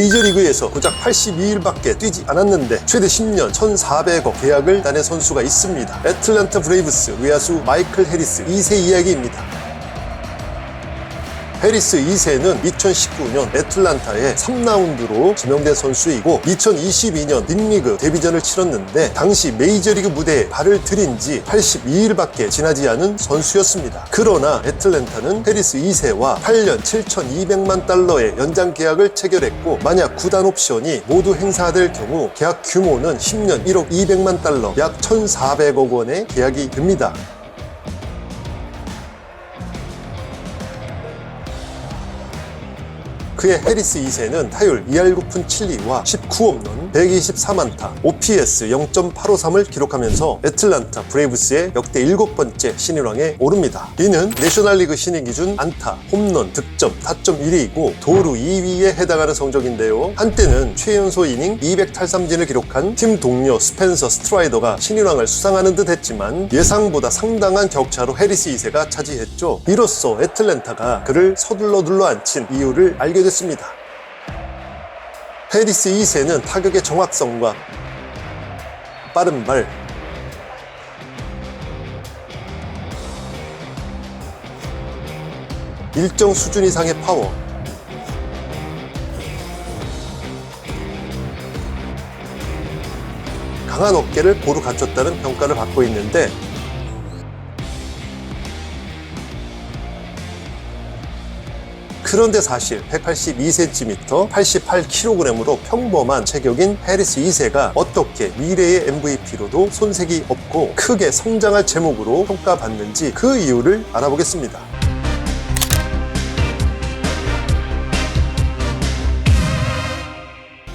메이저리그에서 고작 82일밖에 뛰지 않았는데 최대 10년 1,400억 계약을 단의 선수가 있습니다. 애틀란타 브레이브스 외야수 마이클 해리스 2세 이야기입니다. 해리스 2세는 2019년 애틀란타의 3라운드로 지명된 선수이고 2022년 빅리그 데뷔전을 치렀는데 당시 메이저리그 무대에 발을 들인 지 82일밖에 지나지 않은 선수였습니다. 그러나 애틀란타는 해리스 2세와 8년 7,200만 달러의 연장 계약을 체결했고 만약 구단 옵션이 모두 행사될 경우 계약 규모는 10년 1억 200만 달러 약 1,400억 원의 계약이 됩니다. 그의 해리스 2세는 타율 2할 9푼 7리와 19홈런 124만타 OPS 0.853을 기록하면서 애틀란타 브레이브스의 역대 일곱 번째 신인왕에 오릅니다. 이는 내셔널리그 신인 기준 안타, 홈런, 득점, 타점 1위이고 도루 2위에 해당하는 성적인데요. 한때는 최연소 이닝 200탈삼진을 기록한 팀 동료 스펜서 스트라이더가 신인왕을 수상하는 듯 했지만 예상보다 상당한 격차로 해리스 2세가 차지했죠. 이로써 애틀랜타가 그를 서둘러 눌러 앉힌 이유를 알게 됐습니다. 해리스 2세는 타격의 정확성과 빠른 발, 일정 수준 이상의 파워, 강한 어깨를 고루 갖췄다는 평가를 받고 있는데 그런데 사실 182cm, 88kg으로 평범한 체격인 해리스 2세가 어떻게 미래의 MVP로도 손색이 없고 크게 성장할 제목으로 평가받는지 그 이유를 알아보겠습니다.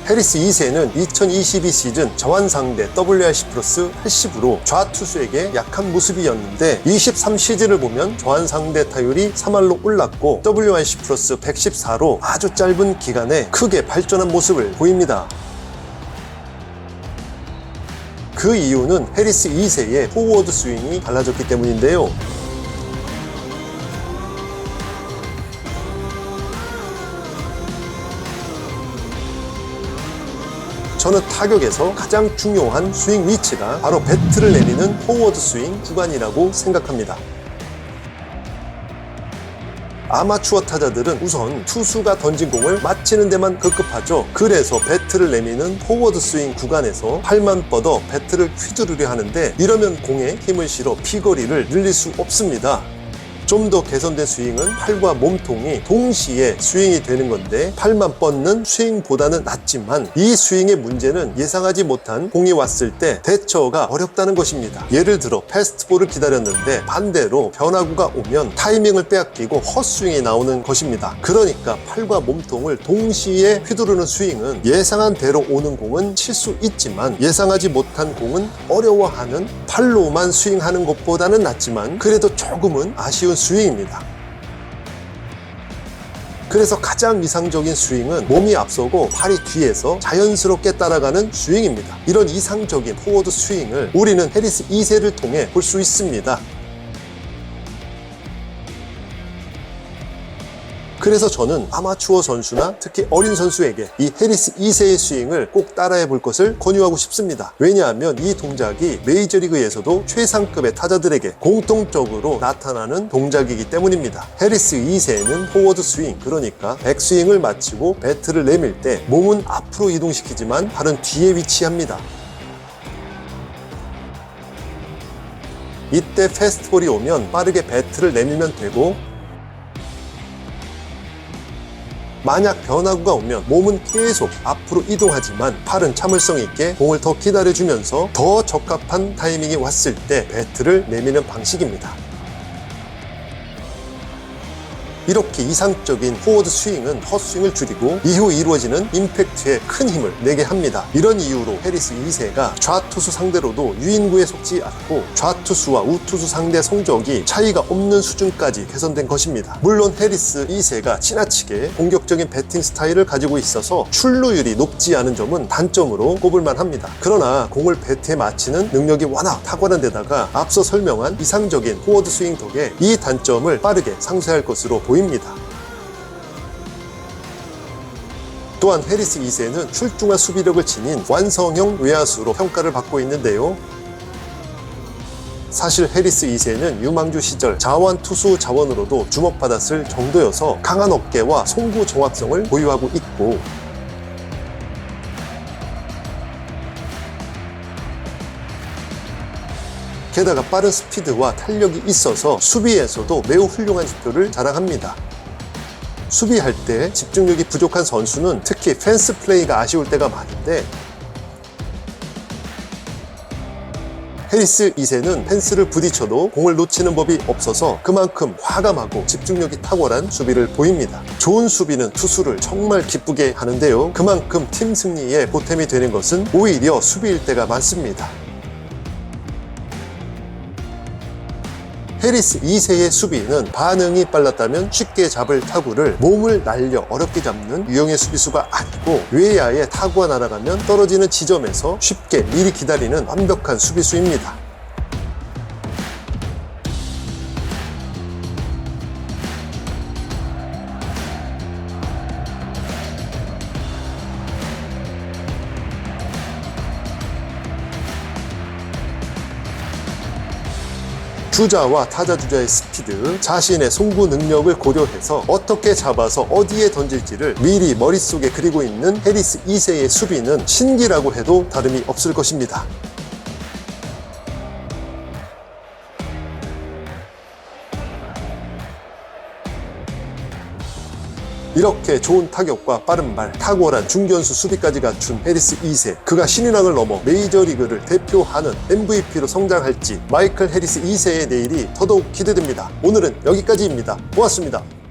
해리스 2세는 2022 시즌 저완 상대 WRC 플러스 80으로 좌투수에게 약한 모습이었는데 23 시즌을 보면 저완 상대 타율이 3할로 올랐고 WRC 플러스 114로 아주 짧은 기간에 크게 발전한 모습을 보입니다. 그 이유는 해리스 2세의 포워드 스윙이 달라졌기 때문인데요. 저는 타격에서 가장 중요한 스윙 위치가 바로 배트를 내리는 포워드 스윙 구간이라고 생각합니다. 아마추어 타자들은 우선 투수가 던진 공을 맞히는 데만 급급하죠. 그래서 배트를 내미는 포워드 스윙 구간에서 팔만 뻗어 배트를 휘두르려 하는데 이러면 공에 힘을 실어 피거리를 늘릴 수 없습니다. 좀 더 개선된 스윙은 팔과 몸통이 동시에 스윙이 되는 건데 팔만 뻗는 스윙보다는 낫지만 이 스윙의 문제는 예상하지 못한 공이 왔을 때 대처가 어렵다는 것입니다. 예를 들어 패스트볼을 기다렸는데 반대로 변화구가 오면 타이밍을 빼앗기고 헛스윙이 나오는 것입니다. 그러니까 팔과 몸통을 동시에 휘두르는 스윙은 예상한 대로 오는 공은 칠 수 있지만 예상하지 못한 공은 어려워하는 팔로만 스윙하는 것보다는 낫지만 그래도 조금은 아쉬운 스윙입니다. 그래서 가장 이상적인 스윙은 몸이 앞서고 팔이 뒤에서 자연스럽게 따라가는 스윙입니다. 이런 이상적인 포워드 스윙을 우리는 해리스 2세를 통해 볼 수 있습니다. 그래서 저는 아마추어 선수나 특히 어린 선수에게 이 해리스 2세의 스윙을 꼭 따라해 볼 것을 권유하고 싶습니다. 왜냐하면 이 동작이 메이저리그에서도 최상급의 타자들에게 공통적으로 나타나는 동작이기 때문입니다. 해리스 2세는 포워드 스윙, 그러니까 백스윙을 마치고 배트를 내밀 때 몸은 앞으로 이동시키지만 발은 뒤에 위치합니다. 이때 패스트볼이 오면 빠르게 배트를 내밀면 되고 만약 변화구가 오면 몸은 계속 앞으로 이동하지만 팔은 참을성 있게 공을 더 기다려주면서 더 적합한 타이밍이 왔을 때 배트를 내미는 방식입니다. 이렇게 이상적인 포워드 스윙은 헛스윙을 줄이고 이후 이루어지는 임팩트에 큰 힘을 내게 합니다. 이런 이유로 해리스 2세가 좌투수 상대로도 유인구에 속지 않고 좌투수와 우투수 상대 성적이 차이가 없는 수준까지 개선된 것입니다. 물론 해리스 2세가 지나치게 공격적인 배팅 스타일을 가지고 있어서 출루율이 높지 않은 점은 단점으로 꼽을만 합니다. 그러나 공을 배트에 맞히는 능력이 워낙 탁월한 데다가 앞서 설명한 이상적인 포워드 스윙 덕에 이 단점을 빠르게 상쇄할 것으로 보입니다. 또한 해리스 2세는 출중한 수비력을 지닌 완성형 외야수로 평가를 받고 있는데요. 사실 해리스 2세는 유망주 시절 자완 투수 자원으로도 주목받았을 정도여서 강한 어깨와 송구 정확성을 보유하고 있고 게다가 빠른 스피드와 탄력이 있어서 수비에서도 매우 훌륭한 지표를 자랑합니다. 수비할 때 집중력이 부족한 선수는 특히 펜스 플레이가 아쉬울 때가 많은데 해리스 2세는 펜스를 부딪혀도 공을 놓치는 법이 없어서 그만큼 과감하고 집중력이 탁월한 수비를 보입니다. 좋은 수비는 투수를 정말 기쁘게 하는데요. 그만큼 팀 승리에 보탬이 되는 것은 오히려 수비일 때가 많습니다. 해리스 2세의 수비는 반응이 빨랐다면 쉽게 잡을 타구를 몸을 날려 어렵게 잡는 유형의 수비수가 아니고 외야에 타구가 날아가면 떨어지는 지점에서 쉽게 미리 기다리는 완벽한 수비수입니다. 주자와 타자 주자의 스피드, 자신의 송구 능력을 고려해서 어떻게 잡아서 어디에 던질지를 미리 머릿속에 그리고 있는 해리스 2세의 수비는 신기라고 해도 다름이 없을 것입니다. 이렇게 좋은 타격과 빠른 발, 탁월한 중견수 수비까지 갖춘 해리스 2세. 그가 신인왕을 넘어 메이저리그를 대표하는 MVP로 성장할지 마이클 해리스 2세의 내일이 더더욱 기대됩니다. 오늘은 여기까지입니다. 고맙습니다.